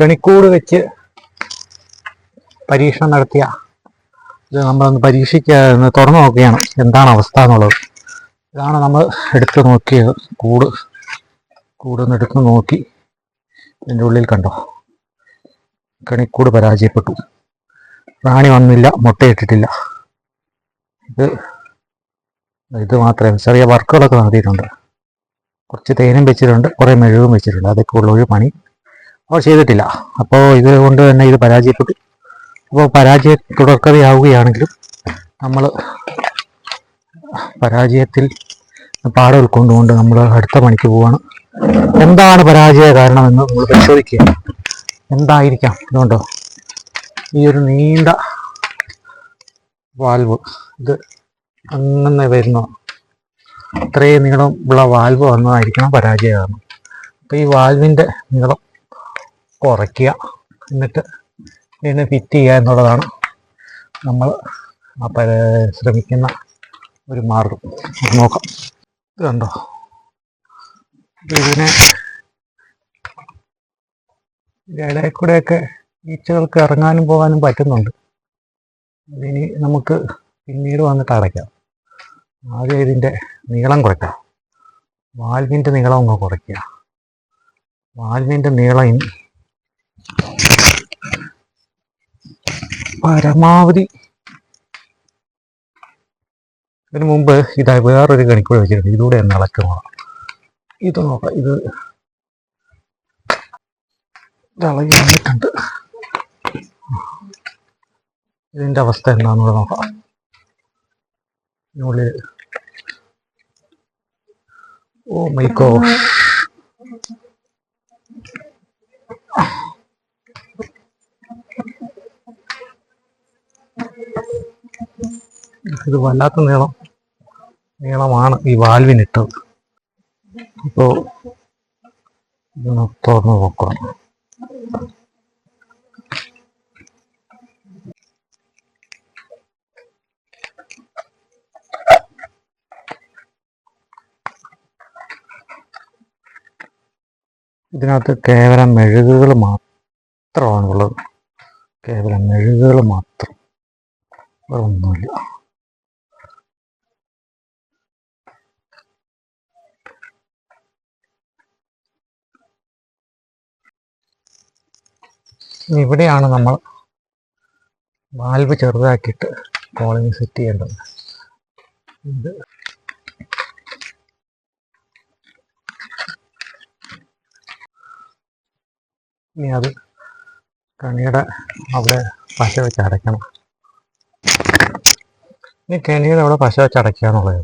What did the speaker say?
കണിക്കൂട് വെച്ച് പരീക്ഷണം നടത്തിയ ഇത് നമ്മളൊന്ന് പരീക്ഷിക്കുക തുറന്നു നോക്കുകയാണ് എന്താണ് അവസ്ഥ എന്നുള്ളത്. ഇതാണ് നമ്മൾ എടുത്ത് നോക്കിയത്. കൂട് കൂടൊന്ന് എടുത്ത് നോക്കി. ഇതിന്റെ ഉള്ളിൽ കണ്ടോ? കണിക്കൂട് പരാജയപ്പെട്ടു. റാണി വന്നില്ല മുട്ടയിട്ടിട്ടില്ല. ഇത് ഇത് മാത്രമേ ചെറിയ വർക്കുകളൊക്കെ നടത്തിയിട്ടുണ്ട്. കുറച്ച് തേനും വെച്ചിട്ടുണ്ട് കുറേ മെഴുകും വെച്ചിട്ടുണ്ട്. അതൊക്കെ ഉള്ള ഒരു പണി. അവർ ചെയ്തിട്ടില്ല. അപ്പോൾ ഇത് കൊണ്ട് തന്നെ ഇത് പരാജയപ്പെട്ടു. അപ്പോൾ പരാജയ തുടർക്കഥയാവുകയാണെങ്കിലും നമ്മൾ പരാജയത്തിൽ പാഠം ഉൾക്കൊണ്ടുകൊണ്ട് നമ്മൾ അടുത്ത പണിക്ക് പോവാണ്. എന്താണ് പരാജയ കാരണമെന്ന് നമ്മൾ പരിശോധിക്കുക. എന്തായിരിക്കാം? ഇതുകൊണ്ടോ? ഈ ഒരു നീണ്ട വാൽവ് ഇത് അങ്ങനെ വരുന്ന ഇത്രയും നീളം ഉള്ള വാൽവ് വന്നതായിരിക്കണം പരാജയ കാരണം. അപ്പോൾ ഈ വാൽവിന്റെ നീളം കുറയ്ക്കുക. എന്നിട്ട് ഇതിനെ ഫിറ്റ് ചെയ്യുക എന്നുള്ളതാണ് നമ്മൾ ശ്രമിക്കുന്ന ഒരു മാർഗം. നോക്കാം. ഇത് കണ്ടോ? ഇതിനെ ഇടയിൽ കൂടെയൊക്കെ ഈച്ചകൾക്ക് ഇറങ്ങാനും പോകാനും പറ്റുന്നുണ്ട്. അതിനി നമുക്ക് പിന്നീട് വന്നിട്ട് അടയ്ക്കാം. ആദ്യം ഇതിന്റെ നീളം കുറയ്ക്കാം. വാൽവിന്റെ നീളം ഒന്ന് കുറയ്ക്കുക. വാൽവിന്റെ നീളം പരമാവധി. ഇതിനു മുമ്പ് ഇതാ വേറൊരു കണിക്കൂടെ വെച്ചിട്ടുണ്ട്. ഇതിലൂടെ ഒന്ന് ഇളക്കുന്നതാണ് ഇത് നോക്കാം. ഇത് ഇളകി വന്നിട്ടുണ്ട്. ഇതിന്റെ അവസ്ഥ എന്താണെന്നുള്ളത് നോക്കാം. ഇതിനുള്ളിൽ ഓ മൈ ഇത് വല്ലാത്ത നീളം. നീളമാണ് ഈ വാൽവിനിട്ടത്. ഇതൊന്ന് തുറന്ന് നോക്കാം. ഇതിനകത്ത് കേവലം മെഴുകുകൾ മാത്രമാണുള്ളത്. കേവലം മെഴുകുകൾ മാത്രം. വേറെ ഇവിടെയാണ് നമ്മൾ വാൽവ് ചെറുതാക്കിയിട്ട് കോളിംഗ് സെറ്റ് ചെയ്യേണ്ടത്. ഇത് ഇനി അത് കണിയുടെ അവിടെ പശ വെച്ച് അടയ്ക്കണം. ഇനി കെണിയുടെ അവിടെ പശ വെച്ച് അടയ്ക്കുക എന്നുള്ളത്